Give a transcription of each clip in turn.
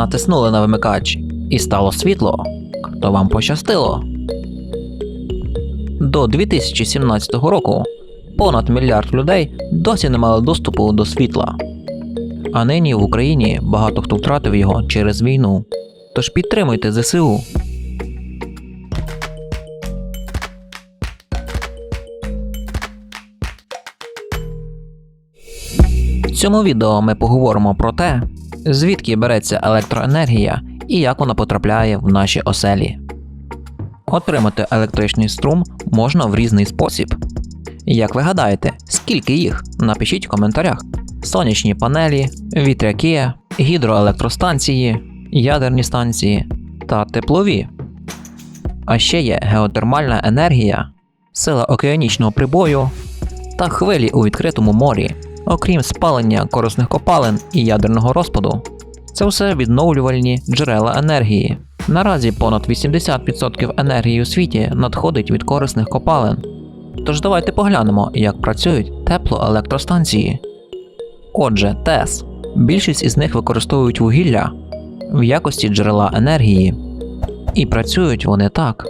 натиснули на вимикач і стало світло, то вам пощастило. До 2017 року понад мільярд людей досі не мали доступу до світла. А нині в Україні багато хто втратив його через війну. Тож підтримуйте ЗСУ. В цьому відео ми поговоримо про те, звідки береться електроенергія і як вона потрапляє в наші оселі. Отримати електричний струм можна в різний спосіб. Як ви гадаєте, скільки їх? Напишіть в коментарях. Сонячні панелі, вітряки, гідроелектростанції, ядерні станції та теплові. А ще є геотермальна енергія, сила океанічного прибою та хвилі у відкритому морі, окрім спалення корисних копалин і ядерного розпаду. Це все відновлювальні джерела енергії. Наразі понад 80% енергії у світі надходить від корисних копалин. Тож давайте поглянемо, як працюють теплоелектростанції. Отже, ТЕС. Більшість із них використовують вугілля в якості джерела енергії. І працюють вони так.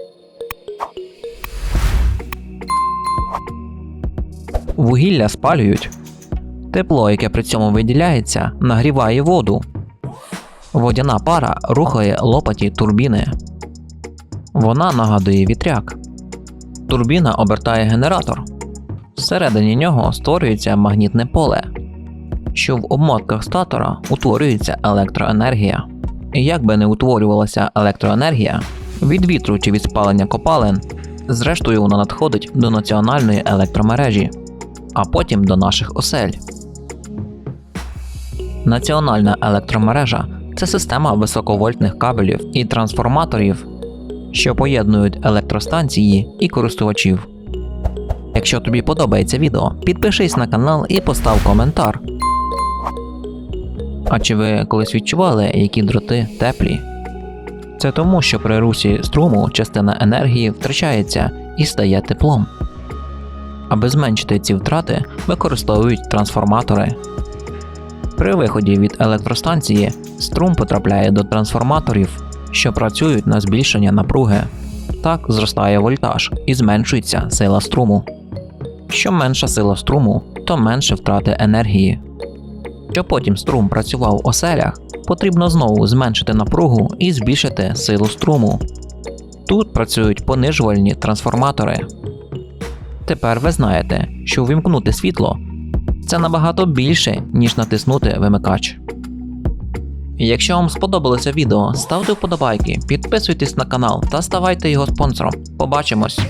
Вугілля спалюють. Тепло, яке при цьому виділяється, нагріває воду. Водяна пара рухає лопаті турбіни. Вона нагадує вітряк. Турбіна обертає генератор. Всередині нього створюється магнітне поле, що в обмотках статора утворюється електроенергія. І як би не утворювалася електроенергія, від вітру чи від спалення копалин, зрештою вона надходить до національної електромережі, а потім до наших осель. Національна електромережа це система високовольтних кабелів і трансформаторів, що поєднують електростанції і користувачів. Якщо тобі подобається відео, підпишись на канал і постав коментар. А чи ви колись відчували, які дроти теплі? Це тому, що при русі струму частина енергії втрачається і стає теплом. Аби зменшити ці втрати, використовують трансформатори. При виході від електростанції струм потрапляє до трансформаторів, що працюють на збільшення напруги. Так зростає вольтаж і зменшується сила струму. Що менша сила струму, то менше втрати енергії. Щоб потім струм працював в оселях, потрібно знову зменшити напругу і збільшити силу струму. Тут працюють понижувальні трансформатори. Тепер ви знаєте, що увімкнути світло це набагато більше, ніж натиснути вимикач. Якщо вам сподобалося відео, ставте вподобайки, підписуйтесь на канал та ставайте його спонсором. Побачимось!